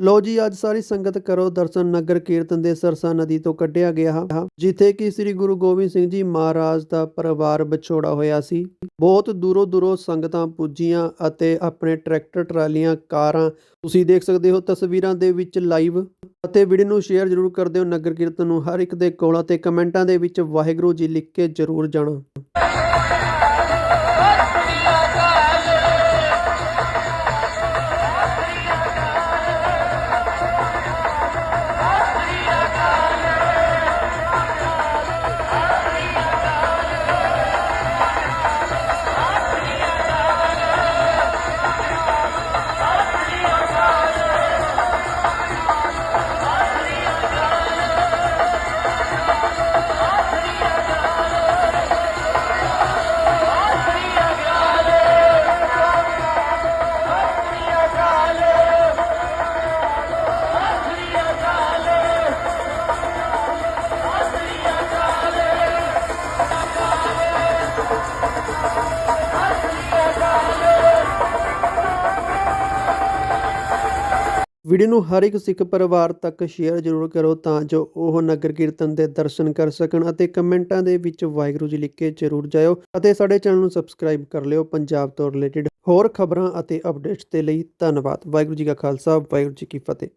ਲੋ ਜੀ, ਅੱਜ ਸਾਰੀ ਸੰਗਤ ਕਰੋ ਦਰਸ਼ਨ, ਨਗਰ ਕੀਰਤਨ ਦੇ ਸਰਸਾ ਨਦੀ ਤੋਂ ਕੱਢਿਆ ਗਿਆ ਜਿੱਥੇ ਕਿ ਸ੍ਰੀ ਗੁਰੂ ਗੋਬਿੰਦ ਸਿੰਘ ਜੀ ਮਹਾਰਾਜ ਦਾ ਪਰਿਵਾਰ ਵਿਛੋੜਾ ਹੋਇਆ ਸੀ। ਬਹੁਤ ਦੂਰੋਂ ਦੂਰੋਂ ਸੰਗਤਾਂ ਪੁੱਜੀਆਂ ਅਤੇ ਆਪਣੇ ਟਰੈਕਟਰ, ਟਰਾਲੀਆਂ, ਕਾਰਾਂ, ਤੁਸੀਂ ਦੇਖ ਸਕਦੇ ਹੋ ਤਸਵੀਰਾਂ ਦੇ ਵਿੱਚ ਲਾਈਵ ਅਤੇ ਵੀਡੀਓ ਨੂੰ ਸ਼ੇਅਰ ਜ਼ਰੂਰ ਕਰ ਦਿਓ। ਨਗਰ ਕੀਰਤਨ ਨੂੰ ਹਰ ਇੱਕ ਦੇ ਕੋਲ ਅਤੇ ਕਮੈਂਟਾਂ ਦੇ ਵਿੱਚ ਵਾਹਿਗੁਰੂ ਜੀ ਲਿਖ ਕੇ ਜ਼ਰੂਰ ਜਾਣਾ। ਵੀਡੀਓ ਨੂੰ ਹਰ ਇੱਕ ਸਿੱਖ ਪਰਿਵਾਰ ਤੱਕ ਸ਼ੇਅਰ ਜ਼ਰੂਰ ਕਰੋ ਤਾਂ ਜੋ ਉਹ ਨਗਰ ਕੀਰਤਨ ਦੇ ਦਰਸ਼ਨ ਕਰ ਸਕਣ ਅਤੇ ਕਮੈਂਟਾਂ ਦੇ ਵਿੱਚ ਵਾਹਿਗੁਰੂ ਜੀ ਲਿਖ ਕੇ ਜ਼ਰੂਰ ਜਾਇਓ ਅਤੇ ਸਾਡੇ ਚੈਨਲ ਨੂੰ ਸਬਸਕ੍ਰਾਈਬ ਕਰ ਲਿਓ ਪੰਜਾਬ ਤੋਂ ਰਿਲੇਟਡ ਹੋਰ ਖਬਰਾਂ ਅਤੇ ਅਪਡੇਟਸ ਦੇ ਲਈ ਧੰਨਵਾਦ। ਵਾਹਿਗੁਰੂ ਜੀ ਕਾ ਖਾਲਸਾ, ਵਾਹਿਗੁਰੂ ਜੀ ਕੀ ਫਤਿਹ।